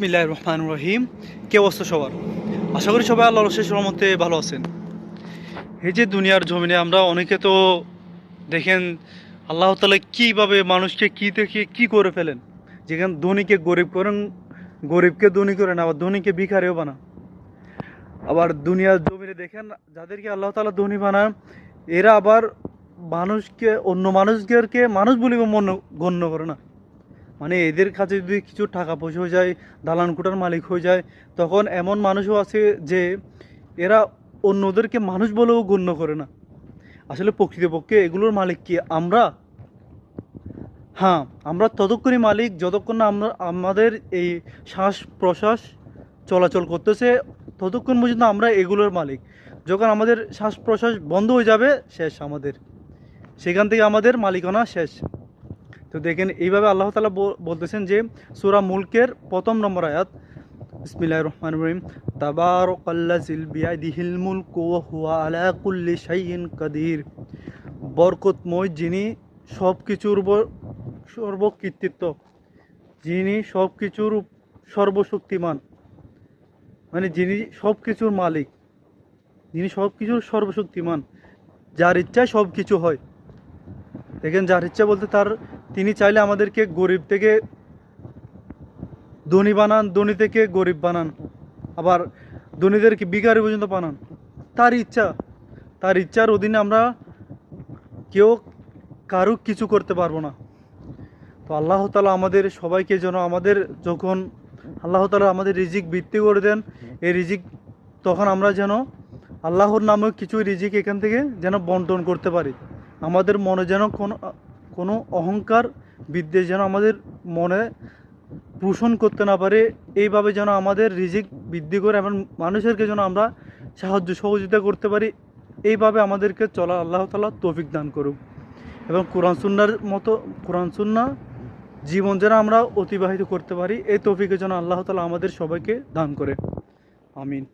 বিসমিল্লাহ রহমান রহিম। কে অবস্থা সবার? আশা করি সবাই আল্লাহর শেষ রহমতে ভালো আছেন। এই যে দুনিয়ার জমিনে আমরা অনেকে তো দেখেন, আল্লাহ তালা কীভাবে মানুষকে কী থেকে কী করে ফেলেন? যেখানে ধনীকে গরিব করেন, গরিবকে ধনী করেন, আবার ধনীকে ভিখারিও বানান। আবার দুনিয়ার জমিনে দেখেন, যাদেরকে আল্লাহ তালা ধনী বানান, এরা আবার মানুষকে, অন্য মানুষদেরকে মানুষ বলে মনে গণ্য করে না। মানে এদের কাছে যদি কিছু টাকা পয়সা হয়ে যায়, দালান কোটার মালিক হয়ে যায়, তখন এমন মানুষও আছে যে এরা অন্যদেরকে মানুষ বলেও গণ্য করে না। আসলে প্রকৃতপক্ষে এগুলোর মালিক কি আমরা? হ্যাঁ আমরা ততক্ষণই মালিক যতক্ষণ না আমরা, আমাদের এই শ্বাস প্রশ্বাস চলাচল করতেছে, ততক্ষণ পর্যন্ত আমরা এগুলোর মালিক। যখন আমাদের শ্বাস প্রশ্বাস বন্ধ হয়ে যাবে, শেষ আমাদের। সেখান থেকে আমাদের মালিকানা শেষ। তো দেখেন, এইভাবে আল্লাহ তালা বলতেছেন যে সুরা মুলকের প্রথম নম্বর আয়াত। বিসমিল্লাহ রহমান রহিম। তাবারকাল্লাজিল বিয়াদিহিল মুলক হুয়া আলা কুল্লি কাদির। বরকতময় যিনি সব কিছুর সর্বকৃতিত্ব। যিনি সব কিছুর সর্বশক্তিমান। মানে যিনি সব কিছুর মালিক। যিনি সব কিছুর সর্বশক্তিমান। যার ইচ্ছায় সব কিছু হয়। দেখেন, যার ইচ্ছা বলতে তার তিনি চাইলে আমাদেরকে গরিব থেকে ধনী বানান, ধনী থেকে গরিব বানান। আবার ধনীদেরকে বিকারি পর্যন্ত বানান। তার ইচ্ছা, তার ইচ্ছার অধীনে আমরা কেউ কারও কিছু করতে পারব না। তো আল্লাহ তালা আমাদের সবাইকে যেন আমাদের যখন আল্লাহ তালা আমাদের রিজিক বৃত্তি করে দেন, এই রিজিক তখন আমরা যেন আল্লাহর নামে কিছু রিজিক এখান থেকে যেন বন্টন করতে পারি। আমাদের মনে যেন কোনো কোনো অহংকার বিদ্বেষ যেন আমাদের মনে পোষণ করতে না পারে, এইভাবে যেন আমাদের রিজিক বৃদ্ধি করে এবং মানুষেরকে যেন আমরা সাহায্য সহযোগিতা করতে পারি, এইভাবে আমাদেরকে চলা আল্লাহ তালা তৌফিক দান করুক। এবং কোরআন সুন্নার মতো, কোরআন সুন্না জীবন যেন আমরা অতিবাহিত করতে পারি, এই তৌফিকের জন্য আল্লাহ তালা আমাদের সবাইকে দান করে। আমিন।